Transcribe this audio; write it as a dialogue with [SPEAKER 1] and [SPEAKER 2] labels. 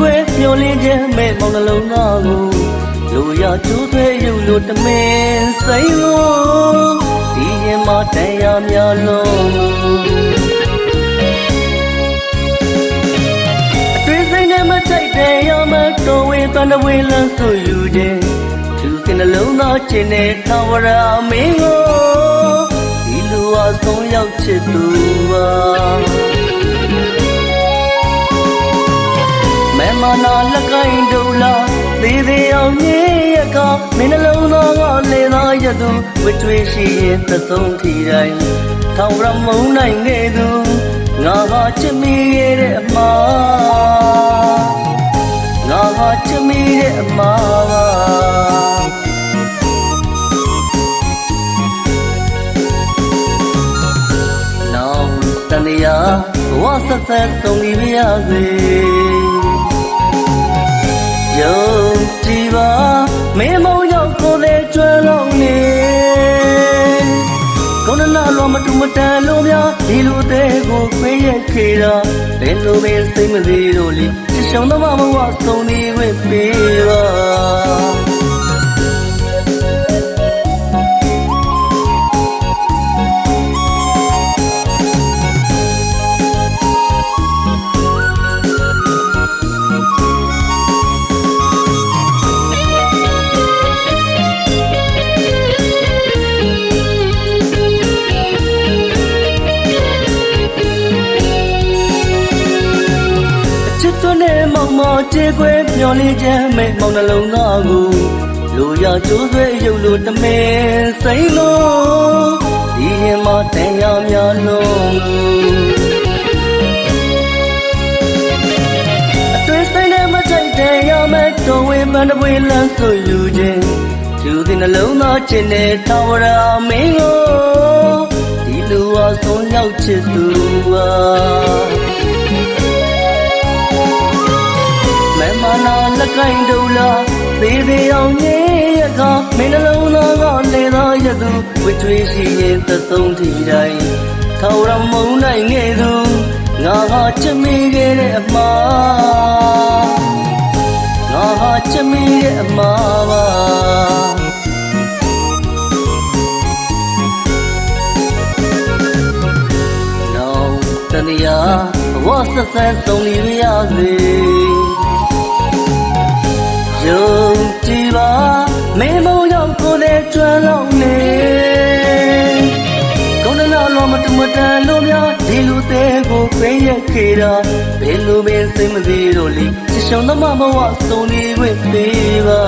[SPEAKER 1] ခွဲမျောလင်းခြင်းမဲ့မောင်နှလုံးသားကိုလူရကျိုးသွဲရုပ်လို့တမင်စိမ့်လို့ဒီရင်မှာတန်ရာများလုံးအတွင်းစိတ်နဲ့မထိုက်တဲ့ရမတော်ဝင်တန်တဝေလန်းဆိုယူခြင်းသူစင်နှလုံးသားခြင်းနဲ့ထာဝရမင်းကိုဒီလူအဆုံးရောက်ချစ်သူပါ မဲမနာလကိုင်းဒူလာသေးသေးအောင်ညရကမင်းနှလုံးသားကလေသာရသူဝှတွေးရှိရင်သဆုံးထီတိုင်းထောင်ရမုံနိုင်ခဲ့သူငါဟာချစ်မိရဲ့တဲ့အမှားငါဟာချစ်မိတဲ့အမှားပါနောင်တန်ရာဘဝဆက်ဆက်ဆုံးပြီးပါရစေ ယုံကြည်ပါမင်းမောင်ရောက်ကိုယ်လေးကျွမ်းလုံးနေကောင်းနာလောမတူမတန်လို့များဒီလိုတဲ့ကိုခွေးရက်ခေတာဘယ်လိုပဲစိတ်မသေးတော့လေချစ်ဆောင်တော့မဘဝဆုံးနေဝင့်ပေးပါ ချစ်သွနဲ့မောင်မကြေခွဲမျောလင်းခြင်းမဲ့မောင်နှလုံးသားကိုလူရကျိုးဆွဲရုပ်လို့တမင်စိမ့်လို့ဒီရင်မှာတန်ရများလုံးအတွင်းစိတ်နဲ့မထိုက်တဲ့ရမဲ့တော်ဝင်ပန်းတပွေလန်းဆိုယူခြင်းသူဒီနှလုံးသားခြင်းနဲ့ထာဝရမင်းကိုဒီလူအဆုံးရောက်ချစ်သူပါ လကိုင်းဒူလာသေးသေးအောင်ညရကမင်းနှလုံးသားကလေသာရသူဝှတွေးရှိရင်သဆုံးထီတိုင်းထောင်ရမုံနိုင်ငယ်သူငါဟာချစ်မိခဲ့တဲ့အမှားငါဟာချစ်မိတဲ့အမှားပါနောင်တန်ရာဘဝဆက်ဆက်ဆုံးလီရစေ ယုံကြည်ပါမင်းမောင်ရောက်ကိုယ်နဲ့ကျွမ်းလောက်နေကောင်းတဲ့လောမတူမတန်လို့များဒီလူသေးကိုခွင့်ရခေတာဘယ်လိုပဲစိတ်မသေးတော့လေချစ်ဆောင်သမားဘဝဆုံးနေခွင့်ပေးပါ